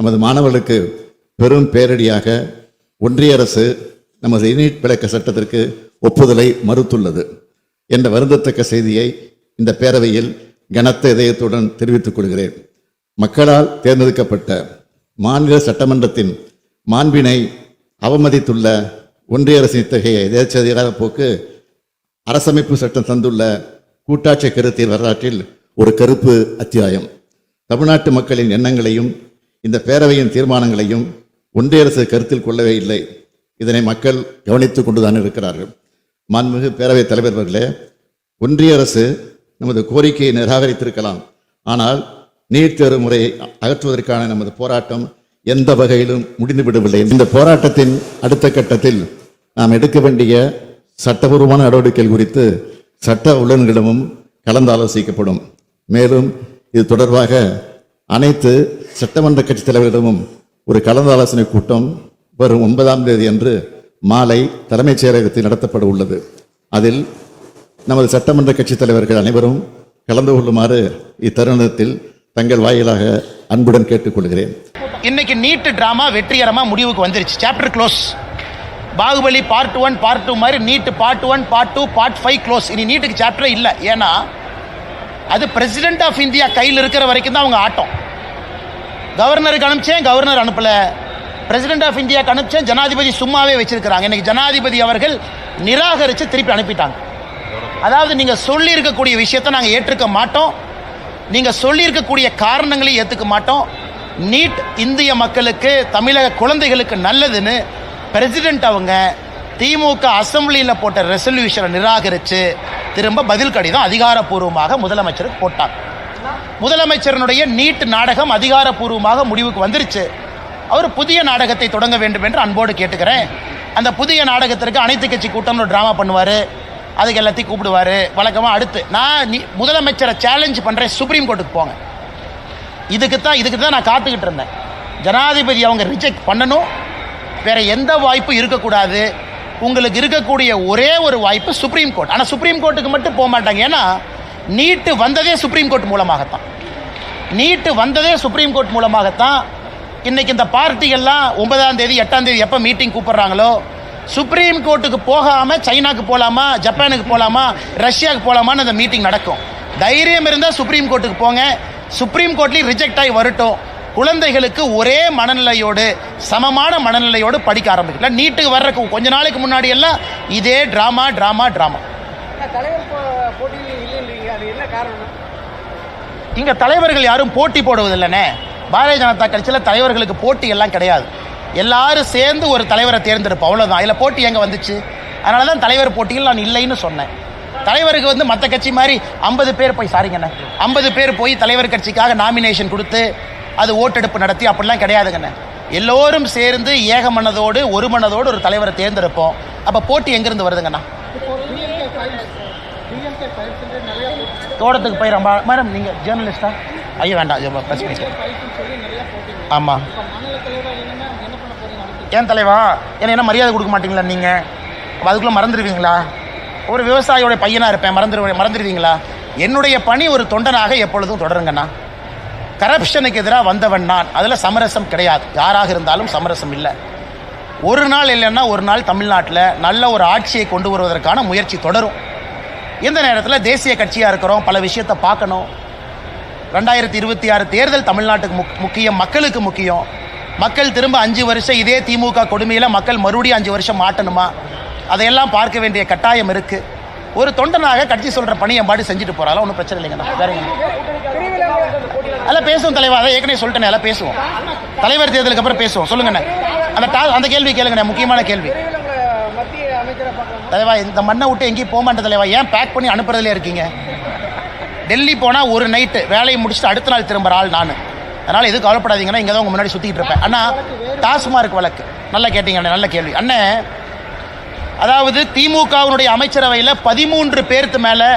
நமது மாணவர்களுக்கு பெரும் பேரடியாக ஒன்றிய அரசு நமது நீட் விளக்க சட்டத்திற்கு ஒப்புதலை மறுத்துள்ளது என்ற வருந்தத்தக்க செய்தியை இந்த பேரவையில் கனத்த இதயத்துடன் தெரிவித்துக் கொள்கிறேன். மக்களால் தேர்ந்தெடுக்கப்பட்ட மாநில சட்டமன்றத்தின் மாண்பினை அவமதித்துள்ள ஒன்றிய அரசின் இத்தகைய எதேச்சதிகார போக்கு அரசமைப்பு சட்டம் தந்துள்ள கூட்டாட்சி கருத்தியல் வரலாற்றில் ஒரு கருப்பு அத்தியாயம். தமிழ்நாட்டு மக்களின் எண்ணங்களையும் இந்த பேரவையின் தீர்மானங்களையும் ஒன்றிய அரசு கருத்தில் கொள்ளவே இல்லை. இதனை மக்கள் கவனித்துக் கொண்டுதான் இருக்கிறார்கள். மாண்புமிகு பேரவைத் தலைவர்களே ஒன்றிய அரசு நமது கோரிக்கையை நிராகரித்திருக்கலாம். ஆனால் நீட் தேர்வு முறையை அகற்றுவதற்கான நமது போராட்டம் எந்த வகையிலும் முடிந்துவிடவில்லை இந்த போராட்டத்தின் அடுத்த கட்டத்தில் நாம் எடுக்க வேண்டிய சட்டபூர்வமான நடவடிக்கைகள் குறித்து சட்ட உள்ளங்களிடமும் கலந்து ஆலோசிக்கப்படும் மேலும் இது தொடர்பாக அனைத்து சட்டமன்ற கட்சித் தலைவர்களிடமும் ஒரு கலந்தாலோசனை கூட்டம் வரும் ஒன்பதாம் தேதி அன்று மாலை தலைமைச் செயலகத்தில் நடத்தப்பட உள்ளது. அதில் நமது சட்டமன்ற கட்சித் தலைவர்கள் அனைவரும் கலந்து கொள்ளுமாறு இத்தருணத்தில் தங்கள் வாயிலாக அன்புடன் கேட்டுக்கொள்கிறேன். இன்னைக்கு நீட் டிராமா வெற்றிகரமாக முடிவுக்கு வந்துருச்சு. Chapter close Baahubali part one part two மாதிரி NEET part one part two part five close இனி நீட்டுக்கு சாப்டரே இல்லை. ஏன்னா அது பிரசிடென்ட் ஆஃப் இந்தியா கையில் இருக்கிற வரைக்கும் தான் அவங்க ஆட்டம். கவர்னருக்கு அனுப்பிச்சேன் கவர்னர் அனுப்பல. பிரசிடென்ட் ஆஃப் இந்தியாவுக்கு அனுப்பிச்சேன் ஜனாதிபதி சும்மாவே வச்சிருக்கிறாங்க. இன்னைக்கு ஜனாதிபதி அவர்கள் நிராகரித்து திருப்பி அனுப்பிட்டாங்க. அதாவது நீங்கள் சொல்லியிருக்கக்கூடிய விஷயத்தை நாங்கள் ஏற்றுக்க மாட்டோம். நீங்கள் சொல்லியிருக்கக்கூடிய காரணங்களையும் ஏற்றுக்க மாட்டோம். நீட் இந்திய மக்களுக்கு தமிழக குழந்தைகளுக்கு நல்லதுன்னு பிரசிடென்ட் அவங்க திமுக அசம்பிளியில் போட்ட ரெசல்யூஷனை நிராகரித்து திரும்ப பதில் கடிதம் அதிகாரப்பூர்வமாக முதலமைச்சருக்கு போட்டார். முதலமைச்சரனுடைய நீட் நாடகம் அதிகாரப்பூர்வமாக முடிவுக்கு வந்துருச்சு. அவர் புதிய நாடகத்தை தொடங்க வேண்டும் என்று அன்போடு கேட்டுக்கிறேன். அந்த புதிய நாடகத்திற்கு அனைத்து கட்சி கூட்டம்னு ஒரு ட்ராமா பண்ணுவார். அதுக்கு எல்லாத்தையும் கூப்பிடுவார். வழக்கமாக அடுத்து நான் நீ முதலமைச்சரை சேலஞ்ச் பண்ணுறேன் சுப்ரீம் கோர்ட்டுக்கு போங்க. இதுக்கு தான் இதுக்கு தான் நான் காத்துக்கிட்டு இருந்தேன். ஜனாதிபதி அவங்க ரிஜெக்ட் பண்ணணும். வேறு எந்த வாய்ப்பும் இருக்கக்கூடாது. உங்களுக்கு இருக்கக்கூடிய ஒரே ஒரு வாய்ப்பு சுப்ரீம் கோர்ட் ஆனால் சுப்ரீம் கோர்ட்டுக்கு மட்டும் போக மாட்டாங்க. ஏன்னா நீட்டு வந்ததே சுப்ரீம் கோர்ட் மூலமாகத்தான். நீட்டு வந்ததே சுப்ரீம் கோர்ட் மூலமாகத்தான் இன்றைக்கி இந்த பார்ட்டிகள்லாம் ஒன்பதாம் தேதி எட்டாம் தேதி எப்போ மீட்டிங் கூப்பிட்றாங்களோ சுப்ரீம் கோர்ட்டுக்கு போகாமல் சைனாக்கு போகலாமா ஜப்பானுக்கு போகலாமா ரஷ்யாவுக்கு போகலாமான்னு அந்த மீட்டிங் நடக்கும். தைரியம் இருந்தால் சுப்ரீம் கோர்ட்டுக்கு போங்க. சுப்ரீம் கோர்ட்லேயும் ரிஜெக்ட் ஆகி வரட்டும். குழந்தைகளுக்கு ஒரே மனநிலையோடு சமமான மனநிலையோடு படிக்க ஆரம்பிக்கல நீட்டுக்கு வர்றதுக்கு கொஞ்ச நாளைக்கு முன்னாடி எல்லாம் இதே ட்ராமா ட்ராமா ட்ராமா இங்க தலைவர்கள் யாரும் போட்டி போடுவதில்லைனே பாரதிய ஜனதா கட்சியில் தலைவர்களுக்கு போட்டி எல்லாம் கிடையாது. எல்லாரும் சேர்ந்து ஒரு தலைவரை தேர்ந்தெடுப்போம். அவ்வளவுதான். இதுல போட்டி எங்க வந்துச்சு? அதனால தான் தலைவர் போட்டியில் நான் இல்லைன்னு சொன்னேன். தலைவருக்கு வந்து மற்ற கட்சி மாதிரி ஐம்பது பேர் போய் சாரிங்கண்ணே ஐம்பது பேர் போய் தலைவர் கட்சிக்காக நாமினேஷன் கொடுத்து அது ஓட்டெடுப்பு நடத்தி அப்படிலாம் கிடையாதுங்கண்ணே. எல்லோரும் சேர்ந்து ஏக மனதோடு ஒரு மனதோடு ஒரு தலைவரை தேர்ந்தெடுப்போம். அப்போ போட்டி எங்கேருந்து வருதுங்கண்ணா? தோட்டத்துக்கு போய் ரொம்ப மேடம் நீங்கள் ஜேர்னலிஸ்டா ஐயோ வேண்டாம் ப்ரெஸ் ஆமாம் ஏன் தலைவா? என்ன என்ன மரியாதை கொடுக்க மாட்டீங்களா நீங்கள் அப்போ அதுக்குள்ளே மறந்துடுவீங்களா ஒரு விவசாயியோட பையனாக இருப்பேன் மறந்துடு மறந்துடுவீங்களா என்னுடைய பணி ஒரு தொண்டனாக எப்பொழுதும் தொடருங்கண்ணா. கரப்ஷனுக்கு எதிராக வந்தவன் நான். அதில் சமரசம் கிடையாது. யாராக இருந்தாலும் சமரசம் இல்லை. ஒரு நாள் இல்லைன்னா ஒரு நாள் தமிழ்நாட்டில் நல்ல ஒரு ஆட்சியை கொண்டு வருவதற்கான முயற்சி தொடரும். இந்த நேரத்தில் தேசிய கட்சியாக இருக்கிறோம். பல விஷயத்தை பார்க்கணும். ரெண்டாயிரத்தி இருபத்தி ஆறு தேர்தல் தமிழ்நாட்டுக்கு முக் முக்கியம் மக்களுக்கு முக்கியம். மக்கள் திரும்ப அஞ்சு வருஷம் இதே திமுக கொடுமையில் மக்கள் மறுபடியும் அஞ்சு வருஷம் மாட்டணுமா? அதையெல்லாம் பார்க்க வேண்டிய கட்டாயம் இருக்குது ஒரு தொண்டனாக கட்சி சொல்கிற பணியை பாடி செஞ்சுட்டு போகிறாலும் ஒன்றும் பிரச்சனை இல்லைங்கண்ணா. வேறங்க அதெல்லாம் பேசுவோம் தலைவா அதை ஏற்கனவே சொல்லிட்டேனே அதெல்லாம் பேசுவோம். தலைவர் தேர்தலுக்கு அப்புறம் பேசுவோம். சொல்லுங்கண்ணே. அந்த டா அந்த கேள்வி கேளுங்கண்ணே முக்கியமான கேள்வி. தலைவா இந்த மண்ணை விட்டு எங்கேயும் போக மாட்டேன் தலைவா. ஏன் பேக் பண்ணி அனுப்புறதுலே இருக்கீங்க? டெல்லி போனால் ஒரு நைட்டு வேலையை முடிச்சுட்டு அடுத்த நாள் திரும்புகிற ஆள் நான். அதனால் எதுவும் கவலைப்படாதீங்கன்னா இங்கே தான் உங்கள் முன்னாடி சுற்றிக்கிட்டு இருப்பேன். அண்ணா டாஸ்மார்க் வழக்கு. நல்லா கேட்டீங்க அண்ணே நல்ல கேள்வி. அண்ணே அதாவது திமுகவினுடைய அமைச்சரவையில் பதிமூன்று பேருக்கு மேலே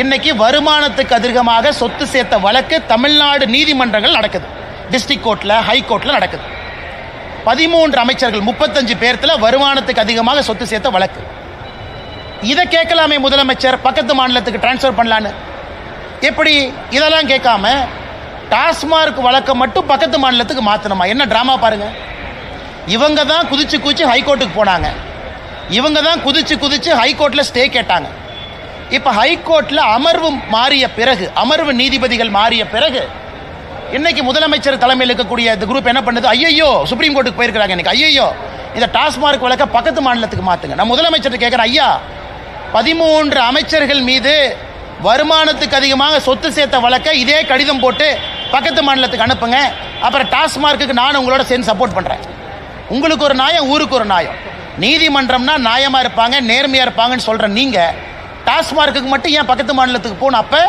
இன்னைக்கு வருமானத்துக்கு அதிகமாக சொத்து சேர்த்த வழக்கு தமிழ்நாடு நீதிமன்றங்கள் நடக்குது. டிஸ்ட்ரிக் கோர்ட்டில் ஹை கோர்ட்டில் நடக்குது. பதிமூன்று அமைச்சர்கள் முப்பத்தஞ்சு பேர்த்தில் வருமானத்துக்கு அதிகமாக சொத்து சேர்த்த வழக்கு. இதை கேட்கலாமே முதலமைச்சர் பக்கத்து மாநிலத்துக்கு டிரான்ஸ்ஃபர் பண்ணலான்னு. எப்படி? இதெல்லாம் கேட்காம டாஸ்மார்க் வழக்கை மட்டும் பக்கத்து மாநிலத்துக்கு மாற்றணுமா என்ன ட்ராமா பாருங்கள் இவங்க தான் குதிச்சு குதிச்சு ஹைகோர்ட்டுக்கு போனாங்க. இவங்க தான் குதிச்சு குதிச்சு ஹைகோர்ட்டில் ஸ்டே கேட்டாங்க. இப்போ ஹைகோர்ட்டில் அமர்வு மாறிய பிறகு அமர்வு நீதிபதிகள் மாறிய பிறகு இன்னைக்கு முதலமைச்சர் தலைமையில் இருக்கக்கூடிய இந்த குரூப் என்ன பண்ணுது? ஐயையோ சுப்ரீம் கோர்ட்டுக்கு போயிருக்கிறாங்க இன்னைக்கு. ஐயையோ இந்த டாஸ்மார்க் வழக்க பக்கத்து மாநிலத்துக்கு மாற்றுங்க நான் முதலமைச்சர் கேட்குறேன் ஐயா பதிமூன்று அமைச்சர்கள் மீது வருமானத்துக்கு அதிகமாக சொத்து சேர்த்த வழக்க இதே கடிதம் போட்டு பக்கத்து மாநிலத்துக்கு அனுப்புங்க. அப்புறம் டாஸ்மார்க்குக்கு நான் உங்களோட சேர்ந்து சப்போர்ட் பண்ணுறேன் உங்களுக்கு ஒரு நியாயம் ஊருக்கு ஒரு நியாயம். நீதிமன்றம்னா நியாயமாக இருப்பாங்க நேர்மையாக இருப்பாங்கன்னு சொல்கிற நீங்கள் டாஸ்மார்க்குக்கு மட்டும் ஏன் பக்கத்து மாநிலத்துக்கு போகணும்? அப்போ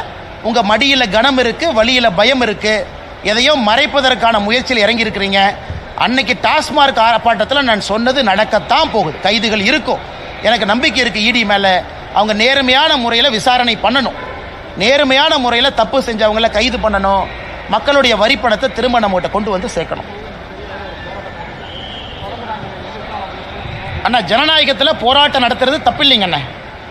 உங்கள் மடியில் கனம் இருக்குது வழியில் பயம் இருக்குது எதையோ மறைப்பதற்கான முயற்சியில் இறங்கியிருக்கிறீங்க. அன்னைக்கு டாஸ்மார்க் ஆர்ப்பாட்டத்தில் நான் சொன்னது நடக்கத்தான் போகுது. கைதுகள் இருக்கும். எனக்கு நம்பிக்கை இருக்குது இடி மேலே. அவங்க நேர்மையான முறையில் விசாரணை பண்ணணும். நேர்மையான முறையில் தப்பு செஞ்சவங்கள கைது பண்ணணும். மக்களுடைய வரி பணத்தை திரும்ப நம்மகிட்ட கொண்டு வந்து சேர்க்கணும். அண்ணா ஜனநாயகத்தில் போராட்டம் நடத்துறது தப்பில்லைங்க அண்ணா.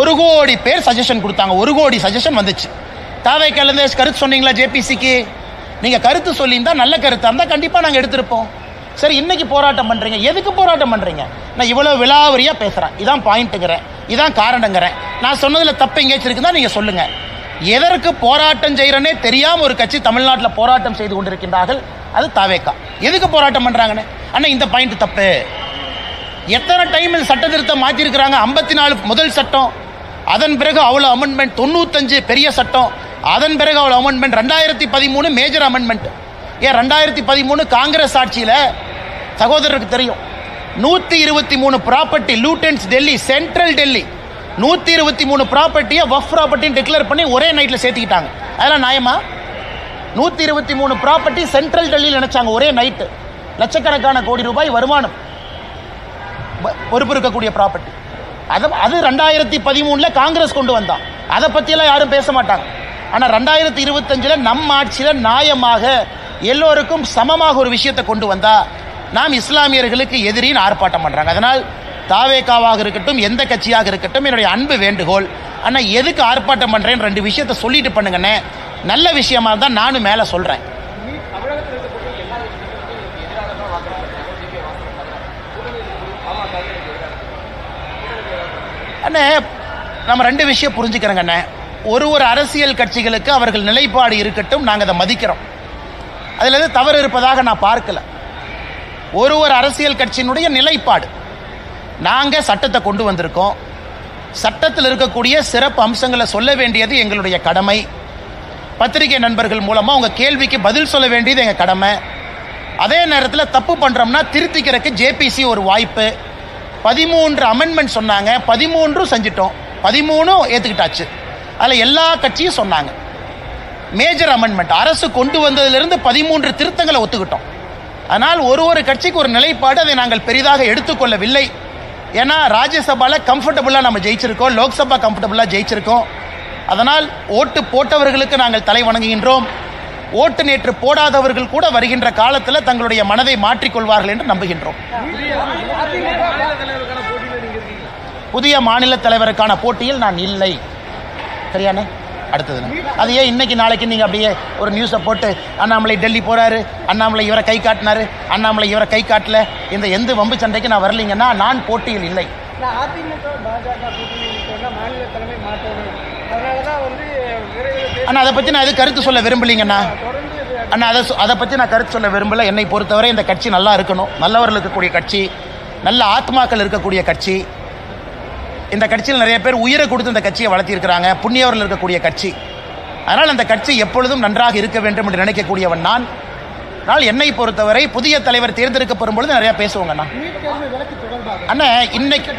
ஒரு கோடி பேர் சஜஷன் கொடுத்தாங்க. ஒரு கோடி சஜஷன் வந்துச்சு. தாவைக்காலேருந்து கருத்து சொன்னீங்களா ஜேபிசிக்கு? நீங்கள் கருத்து சொல்லியிருந்தால் நல்ல கருத்தாக இருந்தால் கண்டிப்பாக நாங்கள் எடுத்திருப்போம். சரி இன்னைக்கு போராட்டம் பண்ணுறீங்க எதுக்கு போராட்டம் பண்ணுறீங்க நான் இவ்வளோ விலாவரியாக பேசுகிறேன் இதான் பாயிண்ட்டுங்கிறேன். இதான் காரணங்கிறேன். நான் சொன்னதில் தப்பு எங்கேயாச்சும் இருக்குதா நீங்கள் சொல்லுங்கள் எதற்கு போராட்டம் செய்கிறனே தெரியாமல் ஒரு கட்சி தமிழ்நாட்டில் போராட்டம் செய்து கொண்டிருக்கின்றார்கள்? அது தாவேக்கா. எதுக்கு போராட்டம் பண்ணுறாங்கன்னு அண்ணா இந்த பாயிண்ட் தப்பு. எத்தனை டைம் சட்ட திருத்தம் மாற்றிருக்கிறாங்க ஐம்பத்தி நாலு முதல் சட்டம். அதன் பிறகு அவ்வளோ அமெண்ட்மெண்ட் தொண்ணூத்தஞ்சு பெரிய சட்டம். அதன் பிறகு அவ்வளோ அமெண்ட்மெண்ட் ரெண்டாயிரத்தி பதிமூணு மேஜர் அமெண்ட்மெண்ட் ஏன் ரெண்டாயிரத்தி பதிமூணு காங்கிரஸ் ஆட்சியில் சகோதரருக்கு தெரியும். நூற்றி இருபத்தி மூணு property Lutyens Delhi central Delhi நூற்றி இருபத்தி மூணு ப்ராப்பர்ட்டியை வஃப் ப்ராப்பர்ட்டின்னு டிக்ளேர் பண்ணி ஒரே நைட்டில் சேர்த்துக்கிட்டாங்க. அதெல்லாம் நியாயமா? நூற்றி இருபத்தி மூணு ப்ராப்பர்ட்டி சென்ட்ரல் டெல்லியில் நினச்சாங்க ஒரே நைட்டு லட்சக்கணக்கான கோடி ரூபாய் வருமானம். பொறுப்பு இருக்கக்கூடிய ப்ராப்பர்ட்டி அது அது ரெண்டாயிரத்தி பதிமூணில் காங்கிரஸ் கொண்டு வந்தான். அதை பற்றியெல்லாம் யாரும் பேச மாட்டாங்க. ஆனால் ரெண்டாயிரத்தி இருபத்தஞ்சில் நம் ஆட்சியில் நியாயமாக எல்லோருக்கும் சமமாக ஒரு விஷயத்தை கொண்டு வந்தால் நாம் இஸ்லாமியர்களுக்கு எதிரின்னு ஆர்ப்பாட்டம் பண்ணுறாங்க அதனால் தாவேக்காவாக இருக்கட்டும் எந்த கட்சியாக இருக்கட்டும் என்னுடைய அன்பு வேண்டுகோள். ஆனால் எதுக்கு ஆர்ப்பாட்டம் பண்ணுறேன்னு ரெண்டு விஷயத்தை சொல்லிட்டு பண்ணுங்கண்ணே. நல்ல விஷயமா தான் நானும் மேலே சொல்கிறேன் அண்ணே நம்ம ரெண்டு விஷயம் புரிஞ்சுக்கிறோங்க அண்ணே. ஒரு ஒரு அரசியல் கட்சிகளுக்கு அவர்கள் நிலைப்பாடு இருக்கட்டும் நாங்கள் அதை மதிக்கிறோம். அதில் தவறு இருப்பதாக நான் பார்க்கல. ஒரு ஒரு அரசியல் கட்சியினுடைய நிலைப்பாடு. நாங்கள் சட்டத்தை கொண்டு வந்திருக்கோம். சட்டத்தில் இருக்கக்கூடிய சிறப்பு அம்சங்களை சொல்ல வேண்டியது எங்களுடைய கடமை. பத்திரிகை நண்பர்கள் மூலமாக உங்கள் கேள்விக்கு பதில் சொல்ல வேண்டியது எங்கள் கடமை. அதே நேரத்தில் தப்பு பண்ணுறோம்னா திருத்திக்கிறதுக்கு ஜேபிசி ஒரு வாய்ப்பு. பதிமூன்று அமெண்ட்மெண்ட் சொன்னாங்க பதிமூன்றும் செஞ்சிட்டோம். பதிமூணும் ஏற்றுக்கிட்டாச்சு அதில் எல்லா கட்சியும் சொன்னாங்க. மேஜர் அமெண்ட்மெண்ட் அரசு கொண்டு வந்ததிலிருந்து பதிமூன்று திருத்தங்களை ஒத்துக்கிட்டோம். ஆனால் ஒரு ஒரு கட்சிக்கு ஒரு நிலைப்பாடு அதை நாங்கள் பெரிதாக எடுத்துக்கொள்ளவில்லை. ஏன்னா ராஜ்யசபாவில் கம்ஃபர்டபுளாக நம்ம ஜெயிச்சிருக்கோம் லோக்சபா கம்ஃபர்டபுளாக ஜெயிச்சிருக்கோம். அதனால் ஓட்டு போட்டவர்களுக்கு நாங்கள் தலை வணங்குகின்றோம். ஓட்டு நேற்று போடாதவர்கள் கூட வருகின்ற காலத்தில் தங்களுடைய மனதை மாற்றிக்கொள்வார்கள் என்று நம்புகின்றோம். புதிய மாநில தலைவருக்கான போட்டியில் நான் இல்லை. சரியானே அடுத்தது அது ஏன் இன்னைக்கு நாளைக்கு நீங்கள் அப்படியே ஒரு நியூஸை போட்டு அண்ணாமலை டெல்லி போகிறாரு அண்ணாமலை இவரை கை காட்டினாரு அண்ணாமலை இவரை கை காட்டல இந்த எந்த வம்பு சண்டைக்கு நான் வரலீங்கன்னா நான் போட்டியில் இல்லை. அதிமுக பாஜக மாநில தலைமை மாற்ற அண்ணா அதை பற்றி நான் எது கருத்து சொல்ல விரும்பலைங்கண்ணா. அண்ணா அதை அதை பற்றி நான் கருத்து சொல்ல விரும்பல. என்னை பொறுத்தவரை இந்த கட்சி நல்லா இருக்கணும். நல்லவர்கள் இருக்கக்கூடிய கட்சி நல்ல ஆத்மாக்கள் இருக்கக்கூடிய கட்சி. இந்த கட்சியில் நிறைய பேர் உயிரை கொடுத்து இந்த கட்சியை வளர்த்திருக்கிறாங்க. புண்ணியவர்கள் இருக்கக்கூடிய கட்சி. அதனால் அந்த கட்சி எப்பொழுதும் நன்றாக இருக்க வேண்டும் என்று நினைக்கக்கூடியவன் நான். ஆனால் என்னை பொறுத்தவரை புதிய தலைவர் தேர்ந்தெடுக்கப்படும் பொழுது நிறைய பேசுவாங்கண்ணா. அண்ணா இன்னைக்கு